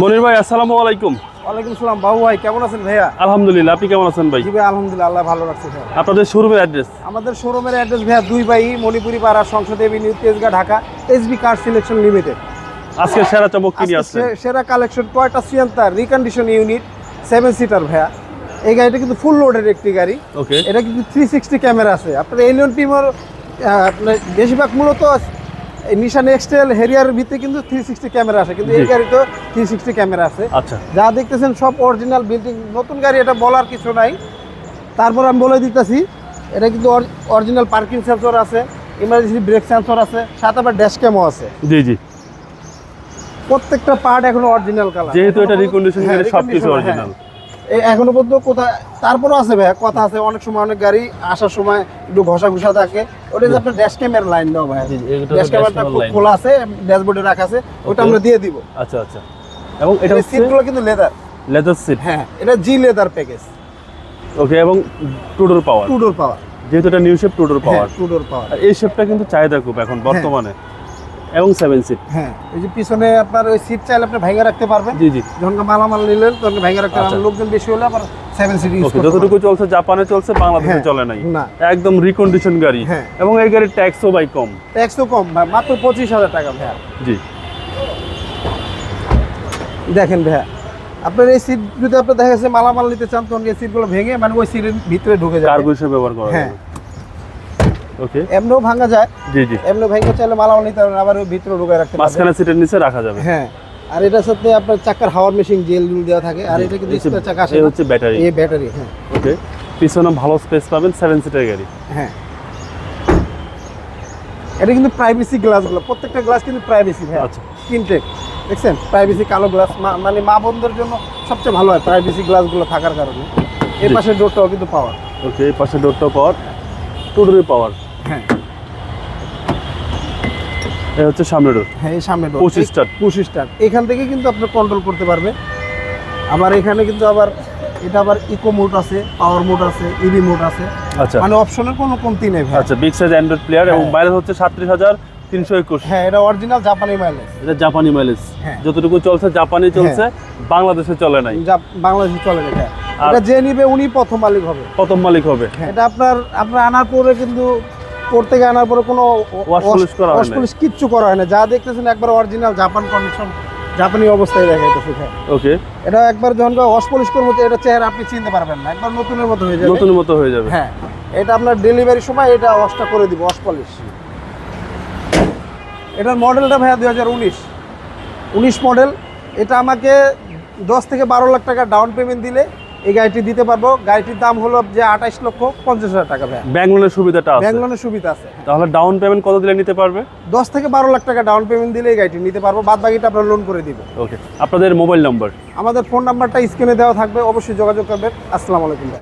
মনির ভাই আসসালামু আলাইকুম। ওয়ালাইকুম সালাম বাবু ভাই কেমন আছেন ভাইয়া? আলহামদুলিল্লাহ আপনি কেমন আছেন ভাই? জি ভাই আলহামদুলিল্লাহ আল্লাহ ভালো রাখছে ভাইয়া। আপনাদের শোরুমের অ্যাড্রেস? আমাদের শোরুমের অ্যাড্রেস ভাইয়া দুই বাই মণিপুরি পাড়া সংসদ avenue Tejgaon Dhaka SB car selection limited. আজকে সেরা চমক কি নিয়ে আসছেন? সেরা কালেকশন টয়টা সিয়ান্তার রিকন্ডিশন ইউনিট সেভেন সিটার ভাইয়া। এই গাড়িটা কিন্তু ফুল লোডের একটি গাড়ি। ওকে এটা কিন্তু থ্রি সিক্সটি ক্যামেরা আছে। আপনার এলিয়ন টিমর আপনার বেশিরভাগ মূলত নিশান এক্সটেল হেরিয়ারের ভিতরে কিন্তু থ্রি সিক্সটি ক্যামেরা আছে কিন্তু এই থ্রি সিক্সটি ক্যামেরা আছে। আচ্ছা। যা দেখতেছেন সব অরিজিনাল বিল্ডিং নতুন গাড়ি এটা বলার কিছু নাই। তারপর আমি বলে দিতেছি এটা কিন্তু অরিজিনাল পার্কিং সেন্সর আছে ইমার্জেন্সি ব্রেক সেন্সর আছে সাথে আবার ড্যাশ ক্যামও আছে। জি জি। প্রত্যেকটা পার্ট এখনও অরিজিনাল কালার যেহেতু এটা রিকন্ডিশন গাড়ি সবকিছু অরিজিনাল এখনও পর্যন্ত কোথায় তারপরও আছে ভাই কথা আছে অনেক সময় অনেক গাড়ি আসার সময় একটু ঘষা ঘষা থাকে। ওটা যে আপনার ড্যাশ ক্যামেরা লাইন দাও ভাই ড্যাশ ক্যামেরাটা খোলা আছে ড্যাশবোর্ডে রাখা আছে ওটা আমরা দিয়ে দিব। আচ্ছা আচ্ছা। এবং এটা সিটগুলো কিন্তু লেদার লেদার সিট হ্যাঁ এটা জি লেদার প্যাকেজ ওকে এবং two door power two door power যেহেতু এটা new shape two door power two door power এই শেপটা কিন্তু চাহিদা খুব এখন বর্তমানে। এবং সেভেন সিট হ্যাঁ এই যে পিছনে আপনার ওই সিট চাইলে আপনি ভাইঙ্গা রাখতে পারবেন। জি জি। যখন মালামাল নিলেন তখন ভাইঙ্গা রাখতে আচ্ছা। পারবেন লোকজন বেশি হলে আবার সেভেন সিট ইউজ যতটুকু চলছে জাপানে চলছে বাংলাদেশে হ্যাঁ, চলে নাই। না। একদম রিকন্ডিশন গাড়ি। হ্যাঁ। এবং এই গাড়ির ট্যাক্সও ভাই কম। ট্যাক্সও কম ভাই মাত্র পঁচিশ হাজার টাকা ভাইয়া। জি। দেখেন ভাইয়া আপনার এই সিট যদি আপনার দেখা যাচ্ছে মালামাল নিতে চান তখন এই সিটগুলো ভেঙে মানে ওই সিটের ভিতরে ঢুকে যাবে। কার্গো হিসেবে ব্যবহার করা হ্যাঁ। ওকে এমনিও ভাঙা যায়। জি জি। এমনি ভেঙে চাইলে মালামাল নিতে পারবেন আবার ভিতরে ঢুকে রাখতে পারবেন মাঝখানে সিটের নিচে রাখা যাবে। হ্যাঁ। আর এটার সাথে আপনার চাকার হাওয়ার মেশিন জেল জুল দেওয়া থাকে। আর এটা কিন্তু স্পেয়ার চাকা এই হচ্ছে ব্যাটারি এই ব্যাটারি হ্যাঁ। ওকে পিছনে ভালো স্পেস পাবেন সেভেন সিটার গাড়ি। হ্যাঁ। এটা কিন্তু প্রাইভেসি গ্লাসগুলো প্রত্যেকটা গ্লাস কিন্তু প্রাইভেসি ভাই আচ্ছা। স্ক্রিনটেক দেখছেন? প্রাইভেসি কালো গ্লাস মানে মা বোনদের জন্য সবচেয়ে ভালো হয় প্রাইভেসি গ্লাসগুলো থাকার কারণে। এই পাশে ডোরটাও কিন্তু পাওয়ার ওকে এই পাশে ডোরটা পাওয়ার টুডোর পাওয়ার হ্যাঁ। এই হচ্ছে সামনে ডোর হ্যাঁ সামনে ডোর পঁচিশ স্টার। পঁচিশ স্টার এখান থেকে কিন্তু আপনি কন্ট্রোল করতে পারবে আবার এখানে কিন্তু আবার এটা আবার ইকো মোড আছে পাওয়ার মোড আছে ইভি মোড আছে। আচ্ছা। মানে অপশনের কোনো কমতি নেই ভাই। আচ্ছা বিগ সাইজ অ্যান্ড্রয়েড প্লেয়ার এবং হ্যাঁ। মাইলেজ হচ্ছে সাতত্রিশ হাজার তিনশো একুশ। হ্যাঁ এটা অরিজিনাল জাপানি মাইলেজ এটা জাপানি মাইলেজ হ্যাঁ। যতটুকু চলছে জাপানি চলছে বাংলাদেশে চলে নাই। বাংলাদেশে চলে এটা আর- এটা যে নিবে উনি প্রথম মালিক হবে। প্রথম মালিক হবে। এটা আপনার আপনার আনার পরে কিন্তু কোর্ট থেকে আনার পরে কোনো ওয়াশ। পলিশ কিচ্ছু করা হয় না। যা দেখতেছেন একবার অরিজিনাল জাপান কন্ডিশন জাপানি অবস্থায় দেখা এখানে। ওকে এটা একবার যখন ওয়াশ পলিশ করব এটা চেহারা আপনি চিনতে পারবেন না। একবার নতুনের মতো হয়ে যাবে। নতুন মতো হয়ে যাবে। হ্যাঁ। এটা আপনার ডেলিভারির সময় এটা ওয়াশটা করে দিব ওয়াশ পলিশ এটার মডেলটা ভাইয়া দুই হাজার উনিশ। উনিশ মডেল এটা আমাকে দশ থেকে বারো লাখ টাকা ডাউন পেমেন্ট দিলে এই গাড়িটি দিতে পারব। গাড়িটির দাম হলো যে আঠাশ লক্ষ পঞ্চাশ হাজার টাকা ভাইয়া। ব্যাংক লোনের সুবিধাটা আছে। ব্যাংক লোনের সুবিধা আছে। তাহলে ডাউন পেমেন্ট কত দিলে নিতে পারবে? দশ থেকে বারো লাখ টাকা ডাউন পেমেন্ট দিলে এই গাড়িটি নিতে পারব। বাদ বাকিটা আপনার লোন করে দিব ওকে আপনাদের মোবাইল নম্বর আমাদের ফোন নাম্বারটা স্ক্রিনে দেওয়া থাকবে। অবশ্যই যোগাযোগ করবেন। আসসালামু আলাইকুম ভাই